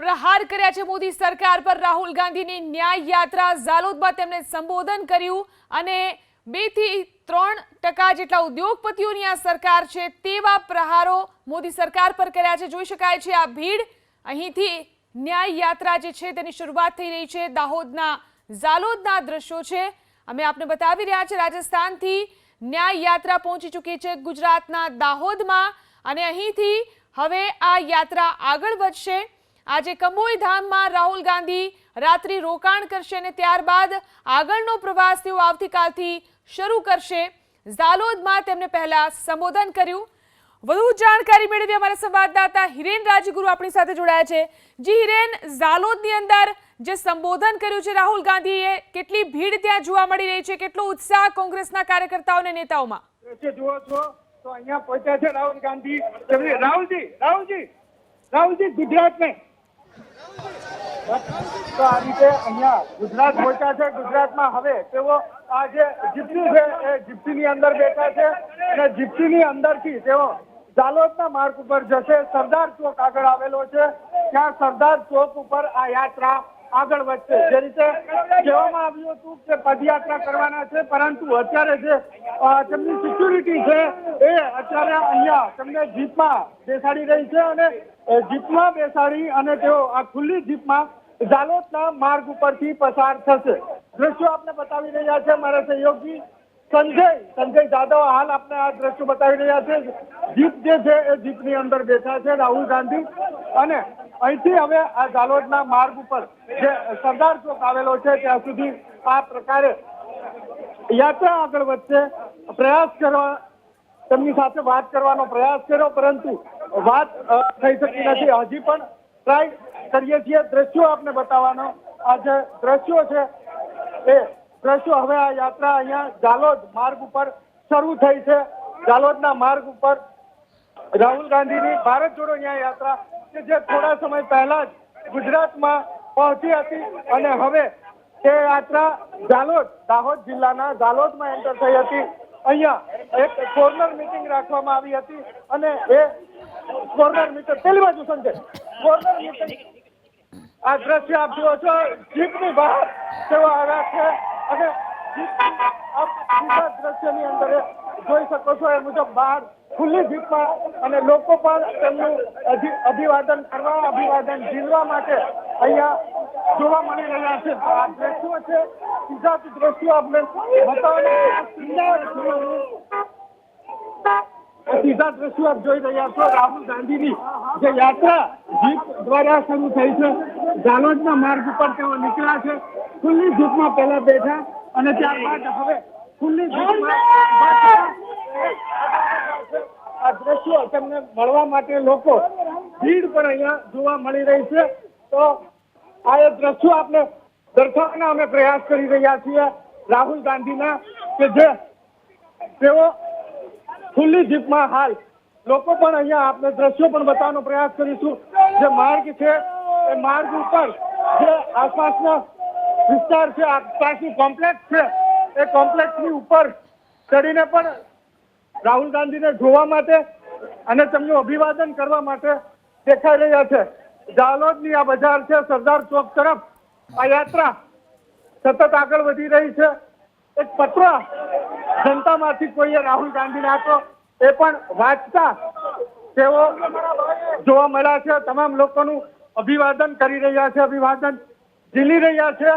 પ્રહાર કર્યા છે મોદી સરકાર પર. રાહુલ ગાંધીની ન્યાય યાત્રા ઝાલોદમાં તેમણે સંબોધન કર્યું અને બેથી ત્રણ ટકા જેટલા ઉદ્યોગપતિઓની આ સરકાર છે તેવા પ્રહારો મોદી સરકાર પર કર્યા છે. જોઈ શકાય છે આ ભીડ અહીંથી ન્યાય યાત્રા જે છે તેની શરૂઆત થઈ રહી છે. દાહોદના ઝાલોદના દ્રશ્યો છે. અમે આપને બતાવી રહ્યા છે રાજસ્થાનથી ન્યાય યાત્રા પહોંચી ચૂકી છે ગુજરાતના દાહોદમાં અને અહીંથી હવે આ યાત્રા આગળ વધશે. આજે કંબોઈ ધામમાં રાહુલ ગાંધી રાત્રિ રોકાણ કરશે અને ત્યારબાદ આગળનો પ્રવાસ તેઓ આવતીકાલથી શરૂ કરશે. ઝાલોદમાં તેમણે પહેલા સંબોધન કર્યું. વધુ જાણકારી મેળવી અમારા સંવાદદાતા હિરેન રાજગુરુ આપણી સાથે જોડાયા છે. જી હિરેન, ઝાલોદની અંદર જે સંબોધન કર્યું છે રાહુલ ગાંધીએ, કેટલી ભીડ ત્યાં જોવા મળી રહી છે? કેટલો ઉત્સાહ કોંગ્રેસના કાર્યકર્તાઓ અને નેતાઓમાં? જુઓ છો, તો અહીંયા પહોંચ્યા છે રાહુલ ગાંધી. રાહુલજી રાહુલજી રાહુલજી ગુજરાત में તો આ રીતે અહીંયા ગુજરાત પહોંચ્યા છે, ગુજરાતમાં હવે તેઓ આ જે જીપ્સી છે, એ જીપ્સીની અંદર બેઠા છે અને જીપ્સીની અંદરથી તેઓ જાલોદના માર્ગ ઉપર જશે. સરદાર ચોક આગળ આવેલો છે. ત્યાં સરદાર ચોક ઉપર આ યાત્રા આગળ વધશે. જે રીતે કહેવામાં આવ્યું હતું કે પદયાત્રા કરવાના છે, પરંતુ અત્યારે જે તેમની સિક્યુરિટી છે એ અત્યારે અહીંયા તેમને જીપમાં બેસાડી રહી છે અને જીપમાં બેસાડી અને તેઓ આ ખુલ્લી જીપમાં જાલોદના માર્ગ ઉપરથી પસાર થશે. દ્રશ્યો આપને બતાવી રહ્યા છે મારા સહયોગી સંજય. સંજય જાદવ હાલ આપણે આ દ્રશ્યો બતાવી રહ્યા છે. જીપ જે છે એ જીપની અંદર બેઠા છે, રાહુલ ગાંધી. અને અહીંથી હવે આ ઝાલોડના માર્ગ ઉપર જે સરદાર ચોક આવેલો છે, ત્યાં સુધી આ પ્રકારે યાત્રા આગળ વધશે. પ્રયાસ કરવા, તેમની સાથે વાત કરવાનો પ્રયાસ કર્યો, પરંતુ વાત થઈ શકી નથી. હજી પણ ટ્રાય કરીએ છીએ. દ્રશ્યો આપને બતાવવાનો. આ જે દ્રશ્યો છે, એ દ્રશ્યો હવે આ યાત્રા અહીંયા ઝાલોદ માર્ગ ઉપર શરૂ થઈ છે. ઝાલોદના માર્ગ ઉપર રાહુલ ગાંધીની ભારત જોડો ન્યાય યાત્રા કે જે થોડા સમય પહેલા જ ગુજરાતમાં પહોંચી હતી અને હવે તે યાત્રા જાલોદ દાહોદ જિલ્લાના જાલોદમાં એન્ટર થઈ હતી. અહીંયા એક કોર્નર મીટિંગ રાખવામાં આવી હતી અને એ કોર્નર મીટિંગ પેલી બાજુ સંજય કોર્નર મીટિંગ આ દ્રશ્ય આપ જુઓ છો જીપની બહાર તેઓ આવ્યા છે અને આપ દ્રશ્યની અંદર જોઈ શકો છો, એ મુજબ બહાર ખુલ્લી જીપમાં અને લોકો પણ તેમનું અભિવાદન કરવા, અભિવાદન ઝીલવા માટે અહીંયા જોવા મળી રહ્યા છે. આ દ્રશ્યો છે. સીધા દ્રશ્યો આપણે બતાવવાનું સીધા દ્રશ્યો આપ જોઈ રહ્યા છો. રાહુલ ગાંધીની જે યાત્રા જીપ દ્વારા શરૂ થઈ છે. જાલોદના માર્ગ ઉપર તેઓ નીકળ્યા છે. ખુલ્લી જીપમાં પહેલા બેઠા અને ત્યારબાદ હવે ખુલ્લી જીપમાં. આ દ્રશ્યો તમને મળવા માટે લોકો ભીડ પણ અહીંયા જોવા મળી રહી છે. તો આ એ દ્રશ્યો આપણે દર્શાવવાના અમે પ્રયાસ કરી રહ્યા છીએ રાહુલ ગાંધીના કે જે તેઓ ખુલ્લી જીપમાં હાલ લોકો પણ અહીંયા આપણે દ્રશ્યો પણ બતાવવાનો પ્રયાસ કરીશું. જે માર્ગ છે એ માર્ગ ઉપર જે આસપાસનો વિસ્તાર છે આસપાસની કોમ્પ્લેક્સ છે, એ કોમ્પ્લેક્સની ઉપર ચડીને પણ રાહુલ ગાંધીને જોવા માટે અને તેમનું અભિવાદન કરવા માટે દેખાઈ રહ્યા છે. જાલોદની આ બજાર છે, સરદાર ચોક તરફ. આ યાત્રા સતત આગળ વધી રહી છે. એક પત્ર જનતામાંથી કોઈએ રાહુલ ગાંધીને આપ્યો, એ પણ વાંચતા તેઓ જોવા મળ્યા છે. તમામ લોકોનું અભિવાદન કરી રહ્યા છે, અભિવાદન ઝીલી રહ્યા છે.